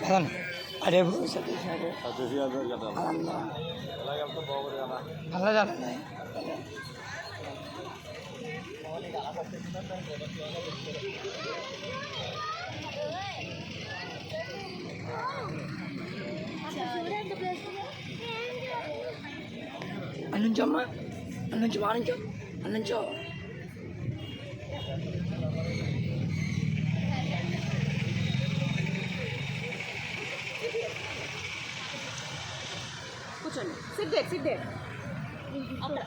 పదండి అదే సతీష్ గారు అలా అలా జరగండి అన్నుంచో అమ్మా అన్నుంచో సిద్ధే సిద్ధే అక్కడ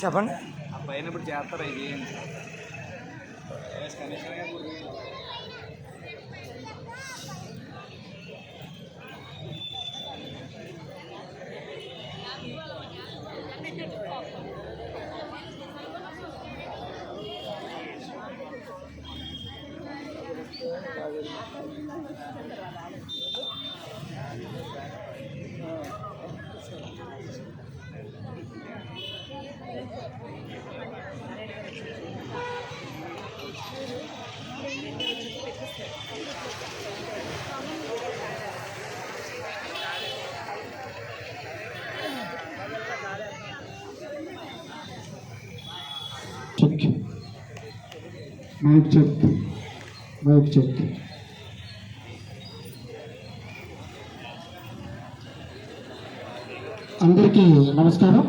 చెప్పండి ఆ పైన ఇప్పుడు చేస్తారా ఇది మైక్ చెక్ మైక్ చెక్ అందరికీ నమస్కారం.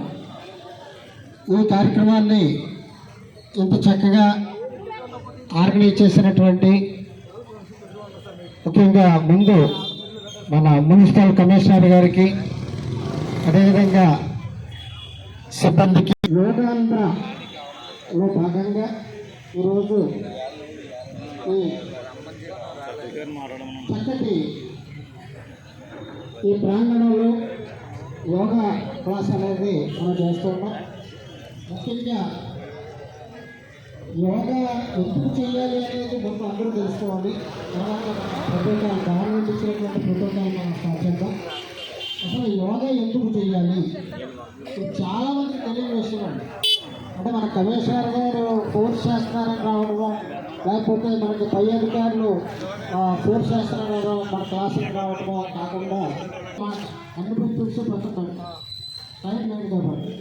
ఈ కార్యక్రమాన్ని ఇంత చక్కగా ఆర్గనైజ్ చేసినటువంటి ముఖ్యంగా ముందు మన మున్సిపల్ కమిషనర్ గారికి అదేవిధంగా సిబ్బందికి. యోగాంధ్రలో భాగంగా ఈరోజు చక్కటి ఈ ప్రాంగణంలో యోగా క్లాస్ అనేది మనం చేస్తున్నాం ముఖ్యంగా యోగా ఎందుకు చేయాలి అనేది ముందు అందరూ తెలుసుకోవాలి. తర్వాత ప్రోటోకాల్ గవర్నమెంట్ ఇచ్చినటువంటి ప్రోటోకాల్ మనం స్టార్ట్ చేద్దాం. అసలు యోగా ఎందుకు చేయాలి? ఇది చాలా అంటే మన కమిషనర్ గారు ఫోర్స్ చేస్తున్నారని రావడము లేకపోతే మనకి పై అధికారులు ఫోర్స్ చేస్తున్నారని మన క్లాసులకు రావడము కాకుండా అన్ని ప్రిన్సిపల్స్ పట్టుకోండి టైం లేదు కాబట్టి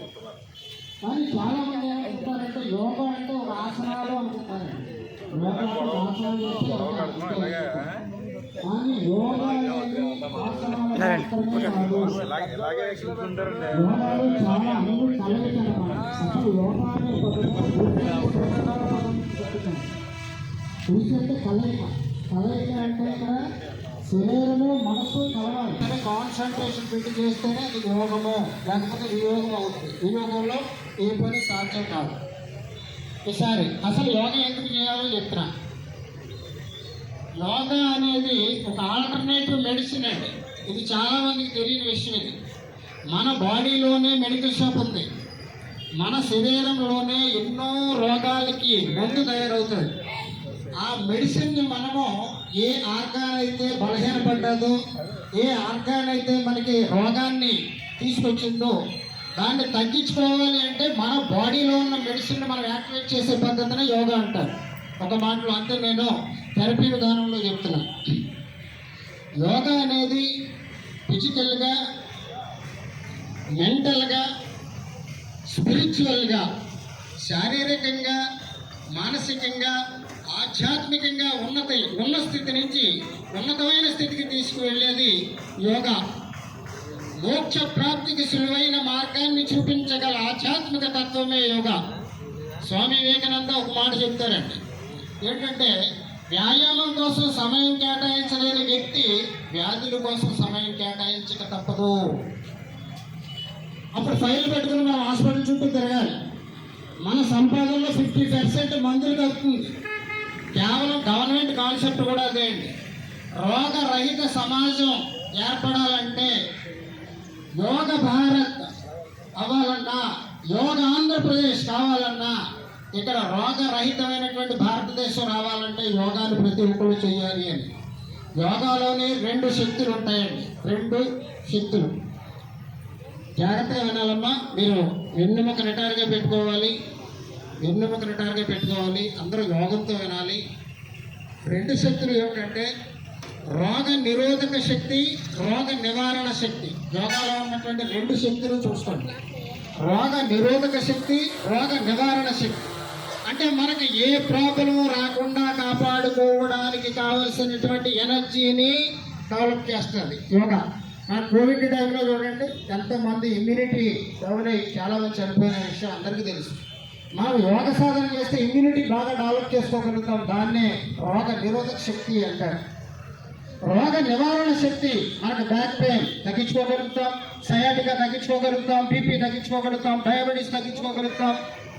కానీ చాలా మంది ఏమనుకుంటారంటే యోగా అంటే ఒక ఆసనాలు అనుకుంటారు యోగా అంటే ఆసనాలు కానీ యోగా అనేది ఆసనాలు మాత్రమే కాదు. యోగాలో చాలా కలయిక అంటే కలయిక అంటే ఇక్కడ శరీరము మనసు కలవాలి అంటే కాన్సన్ట్రేషన్ పెట్టి చేస్తేనే అది యోగము లేకపోతే వియోగం అవుతుంది వియోగంలో ఏ పని సాధ్యం కాదు ఈసారి అసలు యోగా ఎందుకు చేయాలో చెప్తున్నా యోగా అనేది ఒక ఆల్టర్నేటివ్ మెడిసిన్ అండి ఇది చాలా మందికి తెలియని విషయం ఇది. మన బాడీలోనే మెడికల్ షాప్ ఉంది. మన శరీరంలోనే ఎన్నో రోగాలకి మందు తయారవుతుంది. ఆ మెడిసిన్ని మనము ఏ ఆర్గాన్ అయితే బలహీనపడ్డదో ఏ ఆర్గాన్ అయితే మనకి రోగాన్ని తీసుకొచ్చిందో దాన్ని తగ్గించుకోవాలి అంటే మన బాడీలో ఉన్న మెడిసిన్ మనం యాక్టివేట్ చేసే పద్ధతిని యోగా అంటారు. ఒక మాటలో అంతే నేను థెరపీ విధానంలో చెప్తున్నాను యోగా అనేది ఫిజికల్గా మెంటల్గా స్పిరిచువల్గా శారీరకంగా మానసికంగా ఆధ్యాత్మికంగా ఉన్నత ఉన్న స్థితి నుంచి ఉన్నతమైన స్థితికి తీసుకువెళ్ళేది యోగా. మోక్ష ప్రాప్తికి సులువైన మార్గాన్ని చూపించగల ఆధ్యాత్మిక తత్వమే యోగా. స్వామి వివేకానంద ఒక మాట చెప్తారండి. ఏంటంటే వ్యాయామం కోసం సమయం కేటాయించలేని వ్యక్తి వ్యాధుల కోసం సమయం కేటాయించక తప్పదు. అప్పుడు ఫైల్ పెట్టుకుని మనం హాస్పిటల్ చుట్టూ తిరగాలి. మన సంపాదనలో ఫిఫ్టీ పర్సెంట్ మందులు అవుతుంది కేవలం గవర్నమెంట్ కాన్సెప్ట్ కూడా అదే అండి. రోగరహిత సమాజం ఏర్పడాలంటే యోగ భారత్ అవ్వాలన్నా యోగ ఆంధ్రప్రదేశ్ కావాలన్నా ఇక్కడ రోగరహితమైనటువంటి భారతదేశం రావాలంటే యోగాను ప్రతి ఒక్కరు చేయాలి అని. యోగాలోనే రెండు శక్తులు ఉంటాయండి రెండు శక్తులు. జాగ్రత్తగా వినాలమ్మా మీరు వెన్నుముక నిటారుగా పెట్టుకోవాలి. వెన్నుముక నిటారుగా పెట్టుకోవాలి. అందరూ యోగంతో వినాలి. రెండు శక్తులు ఏమిటంటే రోగ నిరోధక శక్తి రోగ నివారణ శక్తి. యోగాలో ఉన్నటువంటి రెండు శక్తులు చూసుకోండి. రోగ నిరోధక శక్తి రోగ నివారణ శక్తి. అంటే మనకి ఏ ప్రాబ్లం రాకుండా కాపాడుకోవడానికి కావలసినటువంటి ఎనర్జీని డెవలప్ చేస్తుంది. యోగా ఆ కోవిడ్ టైంలో చూడండి ఎంతమంది ఇమ్యూనిటీ డెవలప్ అయ్యి చాలామంది చనిపోయిన విషయం అందరికీ తెలుసు. మనం యోగ సాధన చేస్తే ఇమ్యూనిటీ బాగా డెవలప్ చేసుకోగలుగుతాం. దాన్నే రోగ నిరోధక శక్తి అంటారు. రోగ నివారణ శక్తి మనకు బ్యాక్ పెయిన్ తగ్గించుకోగలుగుతాం. సయాటిగా తగ్గించుకోగలుగుతాం. బీపీ తగ్గించుకోగలుగుతాం. డయాబెటీస్ తగ్గించుకోగలుగుతాం.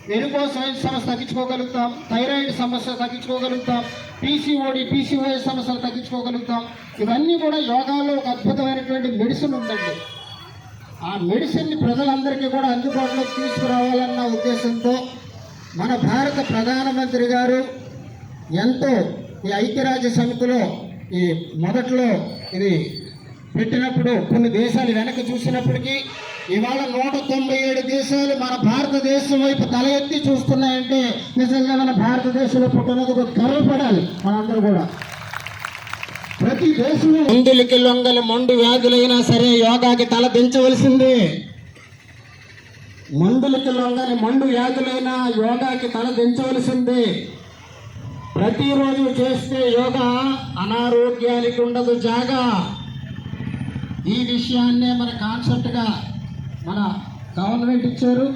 వెనుకోసైన్ సమస్య తగ్గించుకోగలుగుతాం. థైరాయిడ్ సమస్య తగ్గించుకోగలుగుతాం. పీసీఓడి పీసీఓఎస్ సమస్యలు తగ్గించుకోగలుగుతాం. ఇవన్నీ కూడా యోగాలో ఒక అద్భుతమైనటువంటి మెడిసిన్ ఉందండి. ఆ మెడిసిన్ని ప్రజలందరికీ కూడా అందుబాటులోకి తీసుకురావాలన్న ఉద్దేశంతో మన భారత ప్రధానమంత్రి గారు ఎంతో ఈ ఐక్యరాజ్య సమితిలో ఈ మొదట్లో ఇది పెట్టినప్పుడు కొన్ని దేశాలు వెనక్కి చూసినప్పటికీ ఇవాళ నూట తొంభై ఏడు దేశాలు మన భారతదేశం వైపు తల ఎత్తి చూస్తున్నాయంటే నిజంగా మన భారతదేశంలో పుట్టినందుకు గర్వపడాలి మనందరూ కూడా. ప్రతి దేశం మందులకి లొంగలి మండు వ్యాధులైనా సరే యోగాకి తల దించవలసిందే. మందులకి లొంగని మండు వ్యాధులైనా యోగాకి తల దించవలసిందే. ప్రతిరోజు చేస్తే యోగా అనారోగ్యానికి ఉండదు జాగా. ఈ విషయాన్నే మన కాన్సెప్ట్గా మన గవర్నమెంట్ ఇచ్చారు.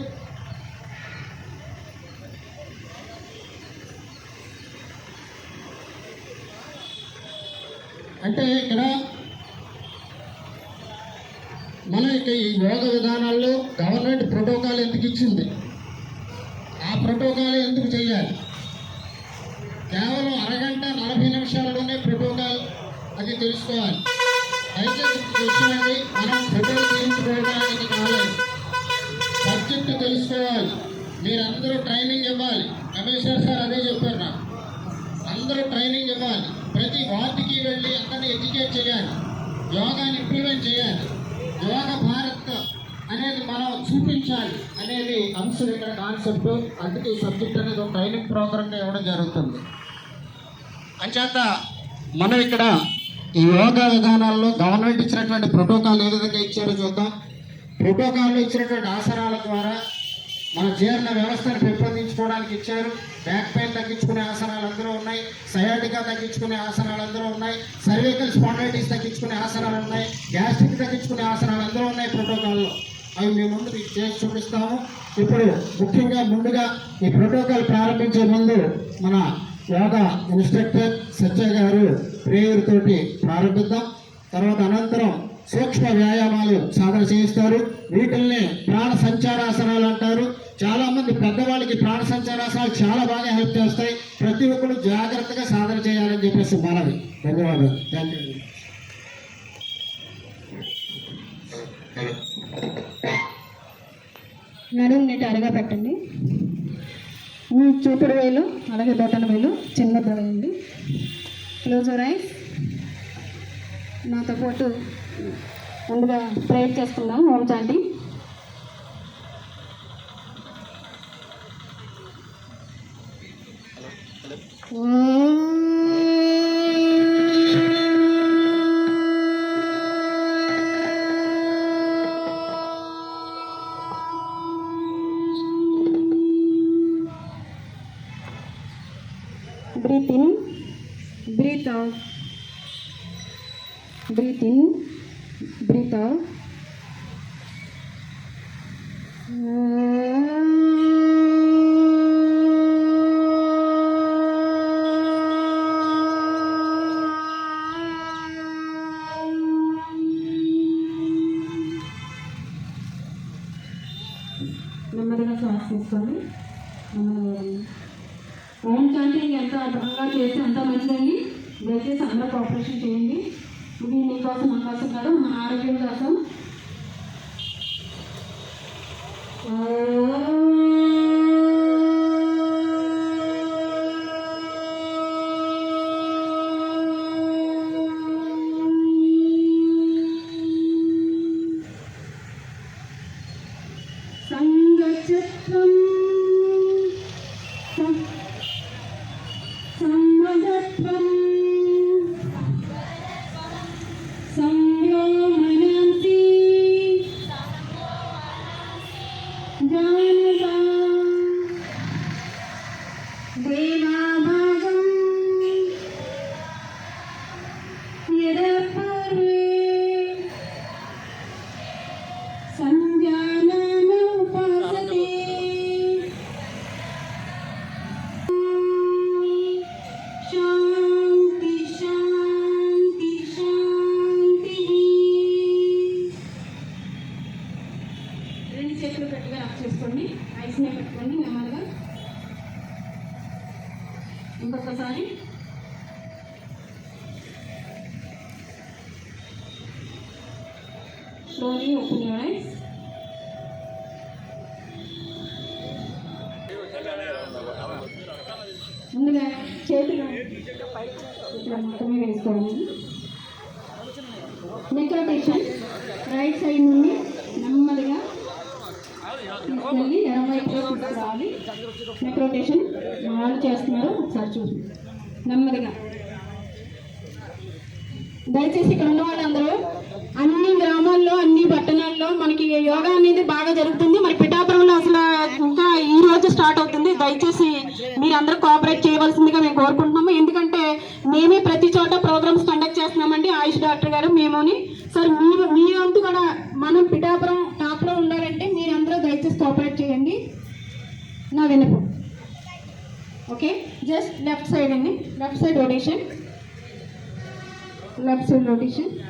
అంటే ఇక్కడ మన యొక్క ఈ యోగ విధానాల్లో గవర్నమెంట్ ప్రోటోకాల్ ఎందుకు ఇచ్చింది? ఆ ప్రోటోకాల్ ఎందుకు చేయాలి కేవలం అరగంట నలభై నిమిషాలలోనే ప్రోటోకాల్ అది తెలుసుకోవాలి. దయచేసి మనం ఫోటోలు తీయించుకోవడానికి కాలేదు సబ్జెక్టు తెలుసుకోవాలి మీరందరూ ట్రైనింగ్ ఇవ్వాలి కమిషనర్ సార్ అదే చెప్పారు నాకు అందరూ ట్రైనింగ్ ఇవ్వాలి ప్రతి వార్డుకి వెళ్ళి అందరినీ ఎడ్యుకేట్ చేయాలి. యోగాని ఇంప్లిమెంట్ చేయాలి. యోగ భారత్ అనేది మనం చూపించాలి అనేది అంశం ఇక్కడ కాన్సెప్ట్ అందుకే ఈ సబ్జెక్ట్ అనేది ఒక ట్రైనింగ్ ప్రోగ్రామ్గా ఇవ్వడం జరుగుతుంది అంచేత మనం ఇక్కడ ఈ యోగా విధానాల్లో గవర్నమెంట్ ఇచ్చినటువంటి ప్రోటోకాల్ ఏ విధంగా ఇచ్చారో చూద్దాం. ప్రోటోకాల్లో ఇచ్చినటువంటి ఆసనాల ద్వారా మన జీర్ణ వ్యవస్థను పెంపొందించుకోవడానికి ఇచ్చారు. బ్యాక్ పెయిన్ తగ్గించుకునే ఆసనాలు అందులో ఉన్నాయి. సయాటికా తగ్గించుకునే ఆసనాలు అందులో ఉన్నాయి. సర్వైకల్ స్పాండైటిస్ తగ్గించుకునే ఆసనాలు ఉన్నాయి. గ్యాస్ట్రిక్ తగ్గించుకునే ఆసనాలు అందులో ఉన్నాయి ప్రోటోకాల్లో. అవి మీ ముందు మీకు చేసి చూపిస్తాము. ఇప్పుడు ముఖ్యంగా ముందుగా ఈ ప్రోటోకాల్ ప్రారంభించే ముందు మన యోగా ఇన్స్ట్రక్టర్ సత్య గారు ప్రేయర్ తోటి ప్రారంభిద్దాం. తర్వాత అనంతరం సూక్ష్మ వ్యాయామాలు సాధన చేయిస్తారు. వీటిల్ని ప్రాణ సంచారాసనాలు అంటారు. చాలా మంది పెద్దవాళ్ళకి ప్రాణ సంచారాసనాలు చాలా బాగా హెల్ప్ చేస్తాయి. ప్రతి ఒక్కరు జాగ్రత్తగా సాధన చేయాలని చెప్పేసి మనవి. ధన్యవాదాలు. థ్యాంక్ యూ నడుము నీటి అరగా పెట్టండి. చూపుడు వేలు అలాగే బొటన వేలు చిన్న వేయండి క్లోజ్ రైస్ నాతో పాటు ముందుగా ప్రేయర్ చేసుకుందాం ఓం చాంటి ఓ బ్రీత్ ఇన్ బ్రీత్ అవుట్ నెమ్మదిగా శ్వాస తీసుకోండి. ఓం కంటే ఎంత అర్థంగా చేస్తే అంత మంచిదండి దయచేసి అందరూ కోఆపరేషన్ చేయండి. ఇది మీకోసం మన కోసం కాదు మన ఆరోగ్యం కోసం. సంగచత్వం ఇంకొకసారి slowly open your eyes ముందుగా చేతులు ఇట్లా మొత్తమే వేసుకోవాలి. నెక్రోటేషన్ రైట్ సైడ్ ఎడమ వైపులో తీసుకురావాలి నెక్రోటేషన్ వాళ్ళు చేస్తున్నారు. ఒకసారి చూసి నెమ్మదిగా. దయచేసి ఇక్కడ ఉన్న వాళ్ళందరూ అన్ని గ్రామాల్లో అన్ని పట్టణాల్లో మనకి యోగా అనేది బాగా జరుగుతుంది. మరి పిఠాపురంలో అసలు ఇంకా ఈ రోజు స్టార్ట్ అవుతుంది. దయచేసి మీరందరూ కోఆపరేట్ చేయవలసిందిగా మేము కోరుకుంటున్నాము. ఎందుకంటే మేమే ప్రతి చోట ప్రోగ్రామ్స్ కండక్ట్ చేస్తున్నామండి. ఆయుష్ డాక్టర్ గారు మేముని. సార్ మీ left side rotation.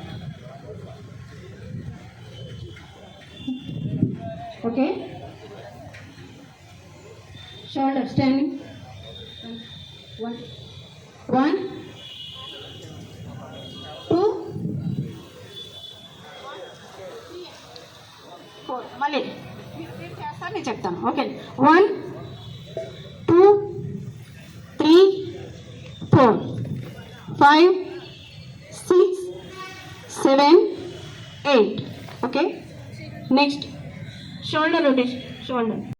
Okay. Shoulder standing. One. One. Two. Four. మళ్ళీ చేస్తాను నేను చెప్తాను okay one two three four five next shoulder rotation shoulder